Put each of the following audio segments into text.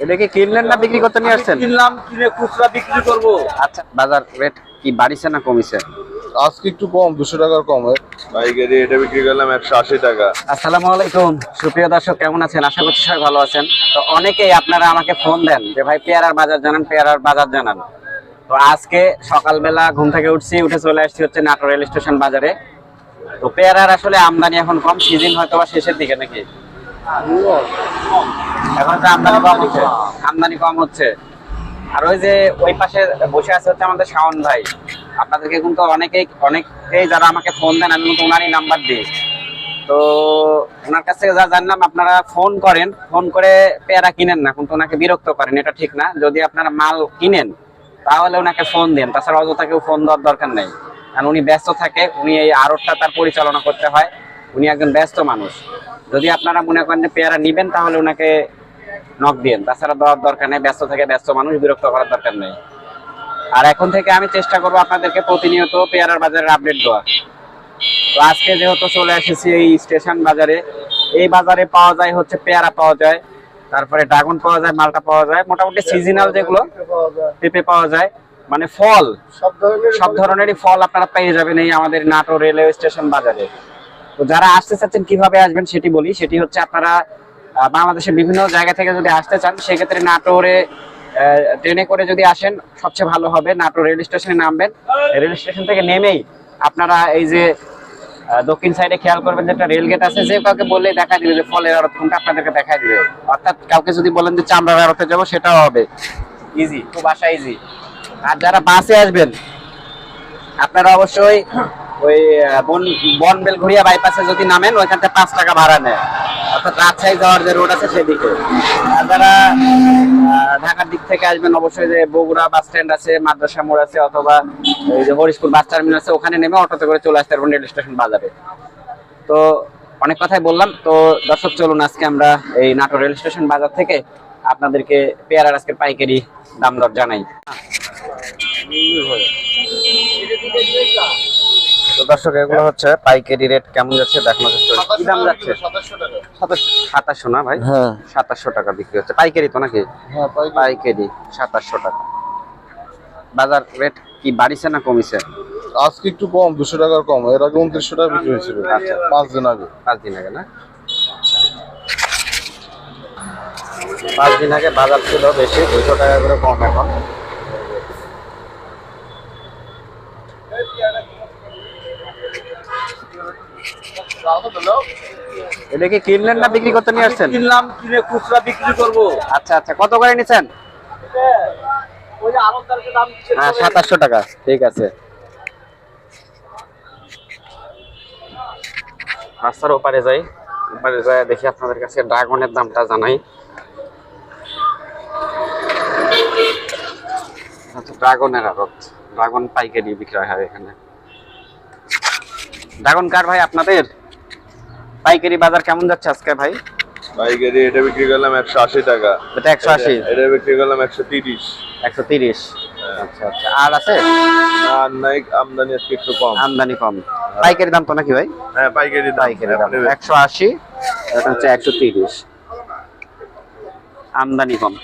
এটা কি কিনলেন না বিক্রি করতে নিয়ে আসছেন? কিনলাম কিনে খুচরা বিক্রি করব। আচ্ছা বাজার রেট কি বাড়িছে না কমিছে? আজকে একটু কম দুশো টাকার কম পাইকারি এটা বিক্রি করলাম একশো আশি টাকা। আসসালামু আলাইকুম। সুপ্রিয় দর্শক কেমন আছেন? আশা করছি সবাই ভালো আছেন। তো অনেকেই আপনারা আমাকে ফোন দেন যে ভাই পেয়ারার বাজার জানান পেয়ারার বাজার জানান। তো আজকে সকালবেলা ঘুম থেকে উঠছি উঠে চলে আসছি হচ্ছে নাটোর রেল স্টেশন বাজারে। তো পেয়ারার আসলে আমদানি এখন কম সিজন হয়তো বা শেষের দিকে নাকি? এখন তো আমদানি কম হচ্ছে। আমদানি কম হচ্ছে। আর ওই যে ওই পাশে বসে আছে হচ্ছে আমাদের শাওন ভাই। আপনাদেরকে কিন্তু অনেকেই অনেকেই যারা আমাকে ফোন দেন, আমি কিন্তু ওনারই নাম্বার দিই। তো ওনার কাছ থেকে যা জানলাম, আপনারা ফোন করেন। ফোন করে পেয়ারা কিনেন না, কিন্তু ওনাকে বিরক্ত করেন, এটা ঠিক না। যদি আপনারা মাল কিনেন, তাহলে ওনাকে ফোন দেন। তাছাড়া অযথা কেউ ফোন দেওয়ার দরকার নেই। কারণ উনি ব্যস্ত থাকে, উনি এই আড়তটা তার পরিচালনা করতে হয়। উনি একজন ব্যস্ত মানুষ। যদি আপনারা মনে করেন যে পেয়ারা নিবেন, তাহলে ওনাকে নক দিন তাছাড়া দেওয়ার দরকার নেই ব্যস্ত থেকে ব্যস্ত মানুষ বিরক্ত করার দরকার নেই। আর এখন থেকে আমি চেষ্টা করব আপনাদেরকে প্রতিনিয়ত পেয়ারার বাজারের আপডেট দেওয়ার। তো আজকে যেহেতু চলে এসেছি এই স্টেশন বাজারে এই বাজারে পাওয়া যায় হচ্ছে পেয়ারা পাওয়া যায় তারপরে ড্রাগন পাওয়া যায় মালটা পাওয়া যায় মোটামুটি সিজনাল যেগুলো পেঁপে পাওয়া যায় মানে ফল সব ধরনেরই ফল আপনারা পেয়ে যাবেন এই আমাদের নাটো রেলওয়ে স্টেশন বাজারে। তো যারা আসতে চাচ্ছেন কীভাবে আসবেন সেটি বলি সেটি হচ্ছে আপনারা বাংলাদেশের বিভিন্ন জায়গা থেকে যদি আসতে চান, সেক্ষেত্রে নাটোরে ট্রেনে করে যদি আসেন, সবচেয়ে ভালো হবে। নাটোর রেল স্টেশনে নামবেন। রেল স্টেশন থেকে নেমেই আপনারা এই যে দক্ষিণ সাইডে খেয়াল করবেন যে একটা রেল গেট আছে, যে কাউকে বললেই দেখা দিবে যে ফলের আড়ত কোনটা আপনাদেরকে দেখা দিবে। অর্থাৎ কাউকে যদি বলেন যে চামড়ার আড়তে যাব, সেটাও হবে। ইজি খুব আসা ইজি আর যারা বাসে আসবেন, আপনারা অবশ্যই ওই বন বন বেলঘুরিয়া বাইপাসে যদি নামেন ওইখান থেকে পাঁচ টাকা ভাড়া নেয়। অর্থাৎ রাজশাহী যাওয়ার যে রোড আছে সেদিকে। আর যারা ঢাকার দিক থেকে আসবেন, অবশ্যই যে বগুড়া বাস স্ট্যান্ড আছে, মাদ্রাসা মোড় আছে, অথবা এই যে হরিশপুর বাস টার্মিনাল আছে, ওখানে নেমে অটোতে করে চলে আসতে পারবেন রেল স্টেশন বাজারে। তো অনেক কথাই বললাম। তো দর্শক, চলুন আজকে আমরা এই নাটোর রেল স্টেশন বাজার থেকে আপনাদেরকে পেয়ারার আজকের পাইকারি দাম দর জানাই। তো দর্শক এগুলো হচ্ছে পাইকারি রেট কেমন যাচ্ছে চেষ্টা করি। কি দাম যাচ্ছে সাতাশশো না ভাই হ্যাঁ সাতাশশো টাকা বিক্রি হচ্ছে পাইকারি তো নাকি হ্যাঁ পাইকারি সাতাশশো টাকা বাজার রেট কি বাড়িছে না কমিছে আজকে একটু কম দুশো টাকার কম এর আগে উনত্রিশশো টাকা বিক্রি হয়েছিল আচ্ছা। পাঁচ দিন আগে পাঁচ দিন আগে না পাঁচ দিন আগে বাজার ছিল বেশি দুশো টাকা করে কম এখন এটা কি কিনলেন না বিক্রি করতে নিয়ে আসছেন? কিনলাম কিনে খুচরা বিক্রি করব। আচ্ছা আচ্ছা কত করে নিছেন? হ্যাঁ সাতাশশো টাকা ঠিক আছে। রাস্তার ওপারে যাই ওপারে যাই দেখি আপনাদের কাছে ড্রাগনের দামটা জানাই। ড্রাগনের আড়ত ড্রাগন পাইকারি বিক্রয় হয় এখানে। ড্রাগন কার ভাই আপনাদের? পাইকারি বাজার কেমন যাচ্ছে আজকে ভাই? পাইকারি এটা বিক্রি করলাম একশো আশি টাকা। এটা একশো আশি? এটা বিক্রি করলাম একশো তিরিশ। একশো তিরিশ? আচ্ছা আচ্ছা। আর আছে? আর নাই আমদানি আজকে একটু কম। আমদানি কম। পাইকারি দাম তো নাকি ভাই? হ্যাঁ পাইকারি দাম। পাইকারি দাম। একশো আশি এটা হচ্ছে একশো তিরিশ। আমদানি কম।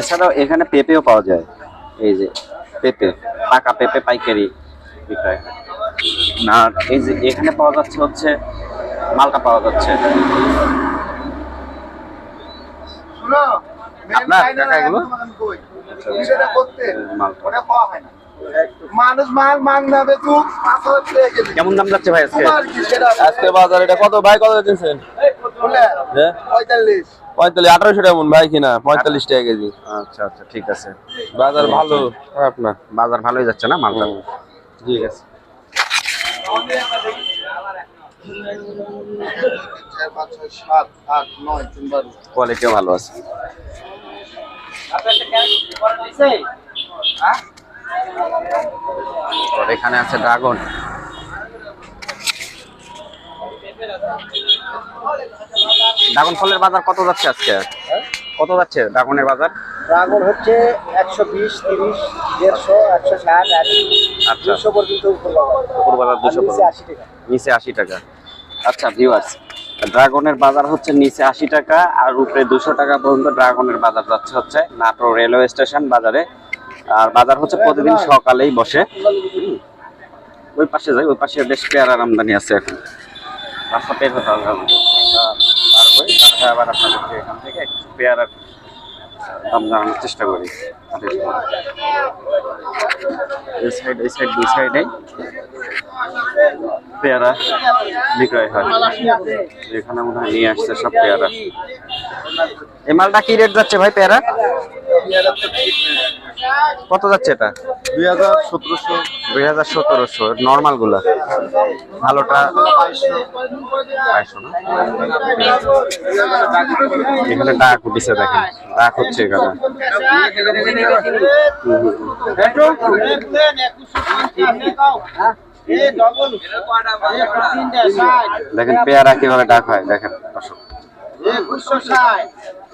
এছাড়াও এখানে পেঁপেও পাওয়া যায়। এই যে পেঁপে পাকা পেঁপে পাইকারি বিক্রয় হয়। আর এই যে এখানে পাওয়া যাচ্ছে হচ্ছে মালটা পাওয়া যাচ্ছে। আপনার টাকা এগুলো? না। বেচু কেমন দাম যাচ্ছে ভাই আজকে? আজকে বাজার এটা কত? ভাই কত হ্যাঁ পঁয়তাল্লিশ। পঁয়তাল্লিশ আঠারোশো টাকা মন ভাই কিনা? পঁয়তাল্লিশ টাকা কেজি। আচ্ছা আচ্ছা ঠিক আছে। বাজার ভালো আপনার বাজার ভালোই যাচ্ছে না মালটা? ঠিক আছে। কোয়ালিটিও ভালো আছে। এখানে আছে ড্রাগন ড্রাগন ফলের বাজার কত যাচ্ছে আজকে? কত যাচ্ছে ড্রাগনের বাজার? ড্রাগন হচ্ছে একশো বিশ তিরিশ দেড়শো একশো ষাট আচ্ছা। দুশো পর্যন্ত উপর। বাজার। দুশো আশি টাকা। নিচে আশি টাকা। আচ্ছা ভিউয়ার্স ড্রাগনের বাজার হচ্ছে নিচে আশি টাকা আর উপরে দুশো টাকা পর্যন্ত ড্রাগনের বাজার যাচ্ছে হচ্ছে নাটোর রেলওয়ে স্টেশন বাজারে। আর বাজার হচ্ছে প্রতিদিন সকালেই বসে। ওই পাশে যাই ওই পাশে বেশ পেয়ারার আমদানি আছে এখন। রাস্তা পের হতে হবে তারপরে আবার আপনাদেরকে এখান থেকে একটু পেয়ারার দাম জানানোর চেষ্টা করি। এই সাইড এই সাইড দুই সাইডে পেয়ারা বিক্রয় হয়। এখানে মনে হয় নিয়ে আসছে সব পেয়ারা। এই মালটা কি রেট যাচ্ছে ভাই পেয়ারা? কত যাচ্ছে এটা? দুই হাজার সতেরোশো। দুই হাজার সতেরোশো নর্মালগুলা ভালোটা এখানে ডাক উঠিছে দেখেন। ডাক হচ্ছে এখানে। দেখেন পেয়ারা কীভাবে ডাক হয়, দেখেন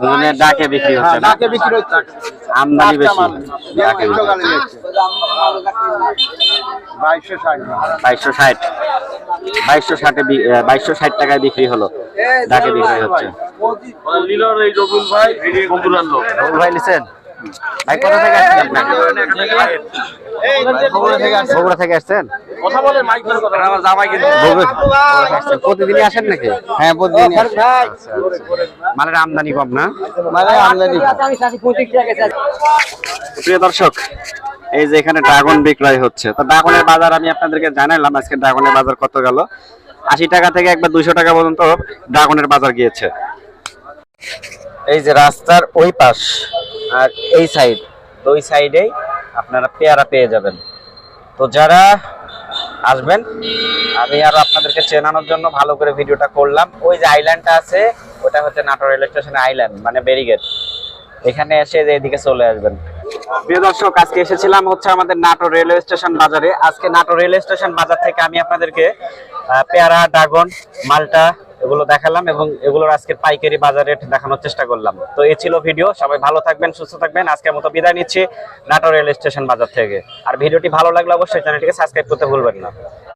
দুজনের ডাকে বিক্রি হচ্ছে ডাকে বিক্রি হচ্ছে। আমদানি বেশি ডাকে বাইশশো ষাট। বাইশশো ষাট। বাইশশো ষাটে বাইশশো ষাট টাকায় বিক্রি হলো ডাকে বিক্রি হচ্ছে। রবিউল ভাই রবুল ভাই কোথা থেকে আসছেন বগুড়া থেকে আসছেন। প্রতিদিনই আসেন নাকি? হ্যাঁ প্রতিদিনই মালের আমদানি কম না? মানে আমদানি প্রিয় দর্শক এই যে এখানে ড্রাগন বিক্রয় হচ্ছে। তো ড্রাগনের বাজার আমি আপনাদেরকে জানালাম আজকে ড্রাগনের বাজার কত গেল। আশি টাকা থেকে একবার দুইশো টাকা পর্যন্ত ড্রাগনের বাজার গিয়েছে। এই যে রাস্তার ওই পাশ আর এই সাইড দুই সাইডেই আপনারা পেয়ারা পেয়ে যাবেন। তো যারা আসবেন, আমি আর আপনাদেরকে চেনানোর জন্য ভালো করে ভিডিওটা করলাম। ওই যে আইল্যান্ডটা আছে, ওটা হচ্ছে নাটোর রেল স্টেশনের আইল্যান্ড মানে ব্যারিগেড এখানে এসে যে এদিকে চলে আসবেন। প্রিয় দর্শক, আজকে এসেছিলাম হচ্ছে আমাদের নাটোর রেলওয়ে স্টেশন বাজারে। আজকে নাটোর রেলওয়ে স্টেশন বাজার থেকে আমি আপনাদেরকে পেয়ারা, ড্রাগন, মালটা এগুলো দেখালাম এবং এগুলোর আজকে পাইকারি বাজার রেট দেখানোর চেষ্টা করলাম। তো এ ছিল ভিডিও, সবাই ভালো থাকবেন, সুস্থ থাকবেন। আজকের মতো বিদায় নিচ্ছি নাটোর রেল স্টেশন বাজার থেকে। আর ভিডিওটি ভালো লাগলে অবশ্যই চ্যানেলটিকে সাবস্ক্রাইব করতে ভুলবেন না।